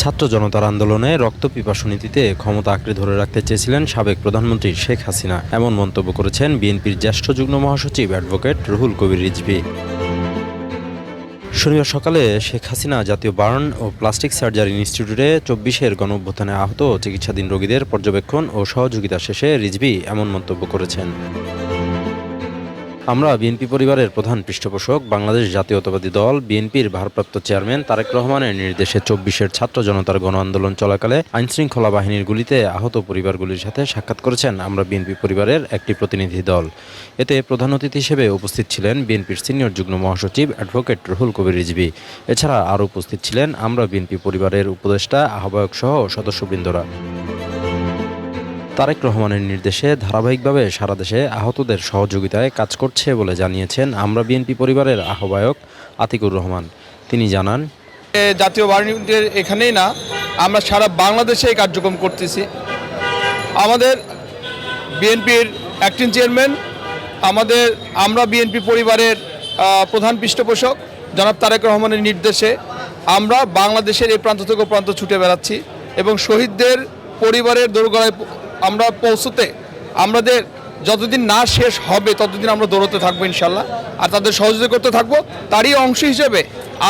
ছাত্র জনতার আন্দোলনে রক্ত পিপাসু নীতিতে ক্ষমতা আঁকড়ে ধরে রাখতে চেয়েছিলেন সাবেক প্রধানমন্ত্রী শেখ হাসিনা। এমন মন্তব্য করেছেন বিএনপির জ্যেষ্ঠ যুগ্ম মহাসচিব অ্যাডভোকেট রুহুল কবির রিজভী। শনিবার সকালে শেখ হাসিনা জাতীয় বার্ন ও প্লাস্টিক সার্জারি ইনস্টিটিউটে চব্বিশের গণঅভ্যুত্থানে আহত চিকিৎসাধীন রোগীদের পর্যবেক্ষণ ও সহযোগিতা শেষে রিজভী এমন মন্তব্য করেছেন। আমরা বিএনপি পরিবারের প্রধান পৃষ্ঠপোষক, বাংলাদেশ জাতীয়তাবাদী দল, বিএনপির ভারপ্রাপ্ত চেয়ারম্যান তারেক রহমানের নির্দেশে চব্বিশের ছাত্র জনতার গণ আন্দোলন চলাকালে আইনশৃঙ্খলা বাহিনীর গুলিতে আহত পরিবারগুলির সাথে সাক্ষাৎ করেছেন আমরা বিএনপি পরিবারের একটি প্রতিনিধি দল। এতে প্রধান অতিথি হিসেবে উপস্থিত ছিলেন বিএনপির সিনিয়র যুগ্ম মহাসচিব অ্যাডভোকেট রুহুল কবির রিজভী। এছাড়া আরও উপস্থিত ছিলেন আমরা বিএনপি পরিবারের উপদেষ্টা, আহ্বায়ক সহ সদস্যবৃন্দরা। তারেক রহমানের নির্দেশে ধারাবাহিকভাবে সারা দেশে আহতদের সহযোগিতায় কাজ করছে বলে জানিয়েছেন আমরা বিএনপি পরিবারের আহ্বায়ক আতিকুর রহমান। তিনি জানান জাতীয় বাহিনীর এখানেই না, আমরা সারা বাংলাদেশে এই কার্যক্রম করতেছি। আমাদের বিএনপির অ্যাক্টিং চেয়ারম্যান আমাদের, আমরা বিএনপি পরিবারের প্রধান পৃষ্ঠপোষক, জনাব তারেক রহমানের নির্দেশে আমরা বাংলাদেশের এই প্রান্ত থেকে প্রান্ত ছুটে বেড়াচ্ছি এবং শহীদদের পরিবারের দোরগোড়ায় আমরা পৌঁছতে, আমাদের যতদিন না শেষ হবে, ততদিন আমরা দৌড়তে থাকব ইনশাল্লাহ। আর তাদের সহযোগিতা করতে থাকব। তারই অংশ হিসেবে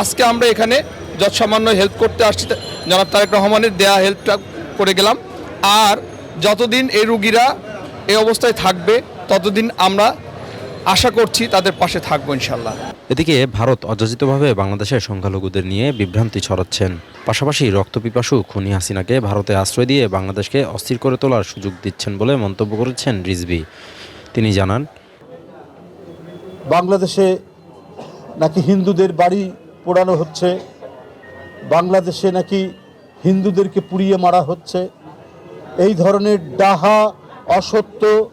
আজকে আমরা এখানে যৎসামান্য হেল্প করতে আসছি। জনাব তারেক রহমানের দেয়া হেল্পটা করে গেলাম। আর যতদিন এই রুগীরা এই অবস্থায় থাকবে, ততদিন আমরা আশা করছি তাদের পাশে থাকব ইনশাল্লাহ। এদিকে ভারত অযাচিতভাবে বাংলাদেশের সংখ্যালঘুদের নিয়ে বিভ্রান্তি ছড়াচ্ছেন। পাশাপাশি রক্তপিপাসু খুনি হাসিনাকে ভারতে আশ্রয় দিয়ে বাংলাদেশকে অস্থির করে তোলার সুযোগ দিচ্ছেন বলে মন্তব্য করেছেন রিজভি। তিনি জানান বাংলাদেশে নাকি হিন্দুদের বাড়ি পোড়ানো হচ্ছে? বাংলাদেশে নাকি হিন্দুদেরকে পুড়িয়ে মারা হচ্ছে? এই ধরনের ডাহা অসত্য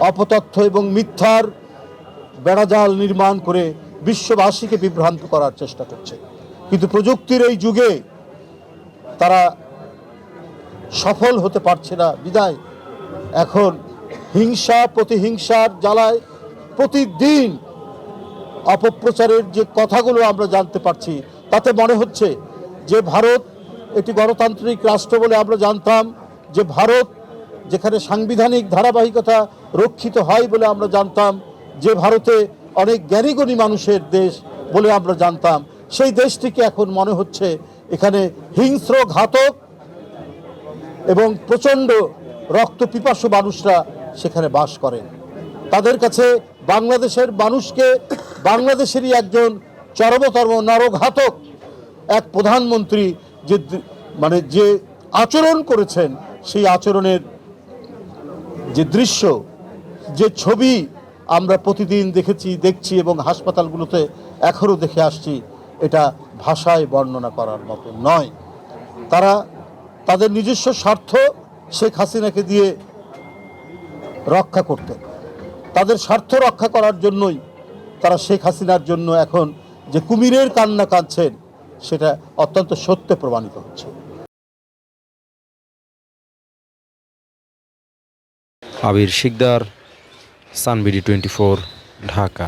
অপতথ্য এবং মিথ্যার বেড়াজাল নির্মাণ করে বিশ্ববাসীকে বিভ্রান্ত করার চেষ্টা করছে। কিন্তু প্রযুক্তির এই যুগে তারা সফল হতে পারছে না। বিদায়। এখন হিংসা, প্রতিহিংসার জ্বালায় প্রতিদিন অপপ্রচারের যে কথাগুলো আমরা জানতে পারছি, তাতে মনে হচ্ছে যে ভারত এটি গণতান্ত্রিক রাষ্ট্র বলে আমরা জানতাম, যে ভারত যেখানে সাংবিধানিক ধারাবাহিকতা রক্ষিত হয় বলে আমরা জানতাম যে ভারতে অনেক জ্ঞানীগুণী মানুষের দেশ বলে আমরা জানতাম। সেই দেশটিকে এখন মনে হচ্ছে এখানে হিংস্র ঘাতক এবং প্রচণ্ড রক্তপিপাসু মানুষরা সেখানে বাস করেন। তাদের কাছে বাংলাদেশের মানুষকে, বাংলাদেশেরই একজন চরমতর্ম নরঘাতক এক প্রধানমন্ত্রী যে মানে যে আচরণ করেছেন, সেই আচরণের যে দৃশ্য যে ছবি আমরা প্রতিদিন দেখেছি, দেখছি এবং হাসপাতালগুলোতে এখনও দেখে আসছি, এটা ভাষায় বর্ণনা করার মতো নয়। তারা তাদের নিজস্ব স্বার্থ শেখ হাসিনাকে দিয়ে রক্ষা করতেন তাদের স্বার্থ রক্ষা করার জন্যই তারা শেখ হাসিনার জন্য এখন যে কুমিরের কান্না কাঁদছেন, সেটা অত্যন্ত সত্যে প্রমাণিত হচ্ছে। আবির শিকদার সানবিডি টোয়েন্টি ফোর ঢাকা